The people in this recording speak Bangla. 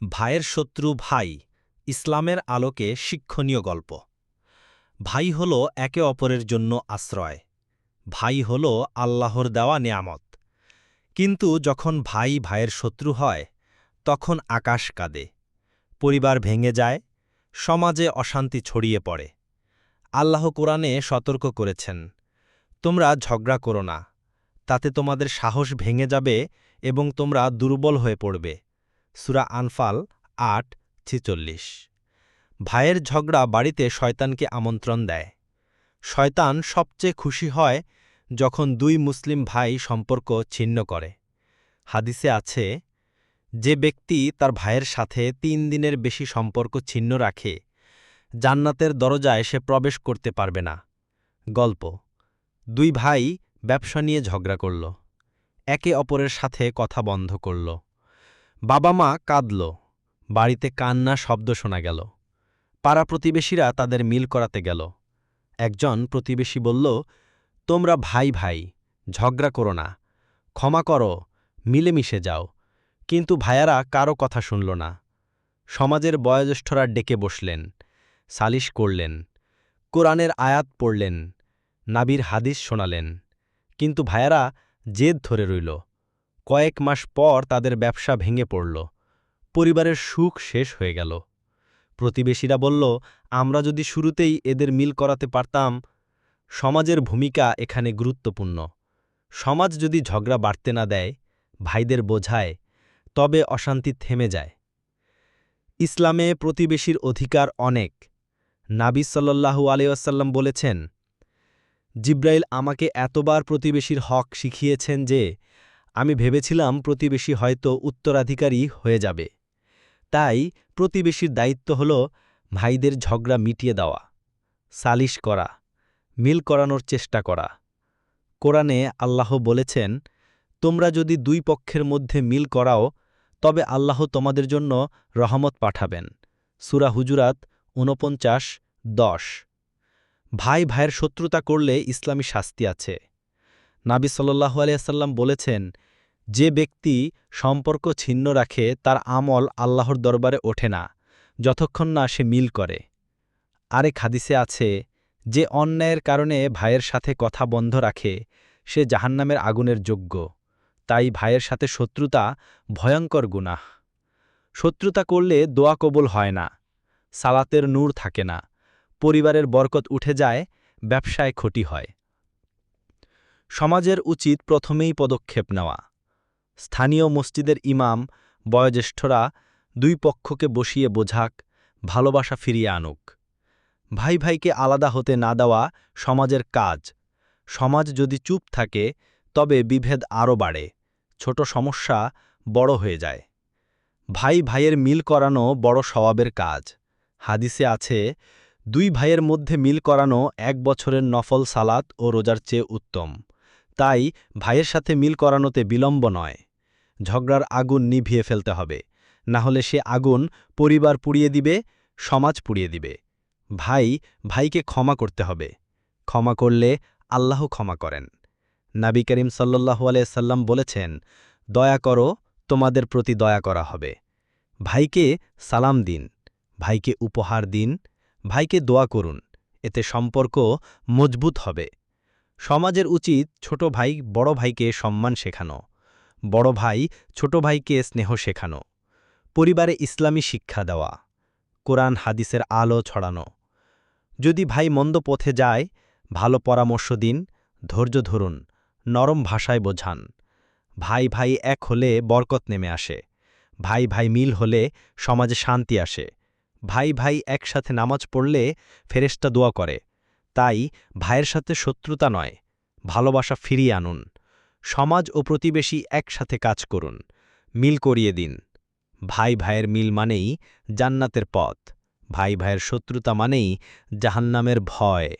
ভাইয়ের শত্রু ভাই, ইসলামের আলোকে শিক্ষণীয় গল্প। ভাই হল একে অপরের জন্য আশ্রয়। ভাই হল আল্লাহর দেওয়া নেয়ামত। কিন্তু যখন ভাই ভাইয়ের শত্রু হয়, তখন আকাশ কাঁদে, পরিবার ভেঙে যায়, সমাজে অশান্তি ছড়িয়ে পড়ে। আল্লাহ কোরআনে সতর্ক করেছেন, তোমরা ঝগড়া করো না, তাতে তোমাদের সাহস ভেঙে যাবে এবং তোমরা দুর্বল হয়ে পড়বে। সুরা আনফাল, আট, ছিচল্লিশ। ভাইয়ের ঝগড়া বাড়িতে শয়তানকে আমন্ত্রণ দেয়। শয়তান সবচেয়ে খুশি হয় যখন দুই মুসলিম ভাই সম্পর্ক ছিন্ন করে। হাদিসে আছে, যে ব্যক্তি তার ভাইয়ের সাথে তিন দিনের বেশি সম্পর্ক ছিন্ন রাখে, জান্নাতের দরজায় সে প্রবেশ করতে পারবে না। গল্প, দুই ভাই ব্যবসা নিয়ে ঝগড়া করল, একে অপরের সাথে কথা বন্ধ করল। বাবা মা কাঁদল। বাড়িতে কান্না শব্দ শোনা গেল। পাড়া প্রতিবেশীরা তাদের মিল করাতে গেল। একজন প্রতিবেশী বলল, তোমরা ভাই ভাই, ঝগড়া করো না। ক্ষমা করো, মিলেমিশে যাও। কিন্তু ভাইয়ারা কারও কথা শুনল না। সমাজের বয়োজ্যেষ্ঠরা ডেকে বসলেন, সালিশ করলেন, কোরআনের আয়াত পড়লেন, নাবির হাদিস শোনালেন। কিন্তু ভাইয়ারা জেদ ধরে রইল। কয়েক মাস পর তাদের ব্যবসা ভেঙে পড়ল। পরিবারের সুখ শেষ হয়ে গেল। প্রতিবেশীরা বলল, আমরা যদি শুরুতেই এদের মিল করাতে পারতাম, সমাজের ভূমিকা এখানে গুরুত্বপূর্ণ। সমাজ যদি ঝগড়া বাড়তে না দেয়, ভাইদের বোঝায়, তবে অশান্তি থেমে যায়। ইসলামে প্রতিবেশীর অধিকার অনেক। নাবি সাল্লাহু আলিয়াসাল্লাম বলেছেন, জিব্রাইল আমাকে এতবার প্রতিবেশীর হক শিখিয়েছেন যে আমি ভেবেছিলাম প্রতিবেশী হয়তো উত্তরাধিকারী হয়ে যাবে। তাই প্রতিবেশীর দায়িত্ব হল ভাইদের ঝগড়া মিটিয়ে দেওয়া, সালিশ করা, মিল করানোর চেষ্টা করা। কোরআনে আল্লাহ বলেছেন, তোমরা যদি দুই পক্ষের মধ্যে মিল করাও, তবে আল্লাহ তোমাদের জন্য রহমত পাঠাবেন। সুরা হুজুরাত ঊনপঞ্চাশ, দশ। ভাই ভাইয়ের শত্রুতা করলে ইসলামী শাস্তি আছে। নাবি সাল্লাহু আলিয়াল্লাম বলেছেন যে ব্যক্তি সম্পর্ক ছিন্ন রাখে, তার আমল আল্লাহর দরবারে ওঠে না, যতক্ষণ না সে মিল করে। আরেক হাদিসে আছে, যে অন্যায়ের কারণে ভাইয়ের সাথে কথা বন্ধ রাখে, সে জাহান্নামের আগুনের যোগ্য। তাই ভাইয়ের সাথে শত্রুতা ভয়ঙ্কর গুনাহ। শত্রুতা করলে দোয়া কবুল হয় না, সালাতের নূর থাকে না, পরিবারের বরকত উঠে যায়, ব্যবসায় ক্ষতি হয়। সমাজের উচিত প্রথমেই পদক্ষেপ নেওয়া। স্থানীয় মসজিদের ইমাম, বয়োজ্যেষ্ঠরা দুই পক্ষকে বসিয়ে বোঝাক, ভালোবাসা ফিরিয়ে আনুক। ভাই ভাইকে আলাদা হতে না দেওয়া সমাজের কাজ। সমাজ যদি চুপ থাকে, তবে বিভেদ আরও বাড়ে, ছোট সমস্যা বড় হয়ে যায়। ভাই ভাইয়ের মিল করানো বড় স্বভাবের কাজ। হাদিসে আছে, দুই ভাইয়ের মধ্যে মিল করানো এক বছরের নফল সালাত ও রোজার চেয়ে উত্তম। তাই ভাইয়ের সাথে মিল করানোতে বিলম্ব নয়। ঝগড়ার আগুন নিভিয়ে ফেলতে হবে। না হলে সে আগুন পরিবার পুড়িয়ে দিবে, সমাজ পুড়িয়ে দিবে। ভাই, ভাইকে ক্ষমা করতে হবে। ক্ষমা করলে আল্লাহ ক্ষমা করেন। নাবি করিম সাল্লাহু আলাইসাল্লাম বলেছেন, দয়া করো, তোমাদের প্রতি দয়া করা হবে। ভাইকে সালাম দিন, ভাইকে উপহার দিন, ভাইকে দোয়া করুন, এতে সম্পর্ক মজবুত হবে। সমাজের উচিত ছোট ভাই বড় ভাইকে সম্মান শেখানো। বড় ভাই, ছোট ভাইকে স্নেহ শেখানো। পরিবারে ইসলামী শিক্ষা দেওয়া। কোরআন, হাদিসের আলো ছড়ানো। যদি ভাই মন্দ পথে যায়, ভালো পরামর্শ দিন, ধৈর্য ধরুন, নরম ভাষায় বোঝান। ভাই ভাই এক হলে বরকত নেমে আসে। ভাই ভাই মিল হলে সমাজে শান্তি আসে। ভাই ভাই একসাথে নামাজ পড়লে ফেরেস্তা দোয়া করে। তাই ভাইয়ের সাথে শত্রুতা নয়, ভালোবাসা ফিরিয়ে আনুন। সমাজ ও প্রতিবেশী একসাথে কাজ করুন। মিল করিয়ে দিন। ভাই ভাইয়ের মিল মানেই জান্নাতের পথ। ভাই ভাইয়ের শত্রুতা মানেই জাহান্নামের ভয়।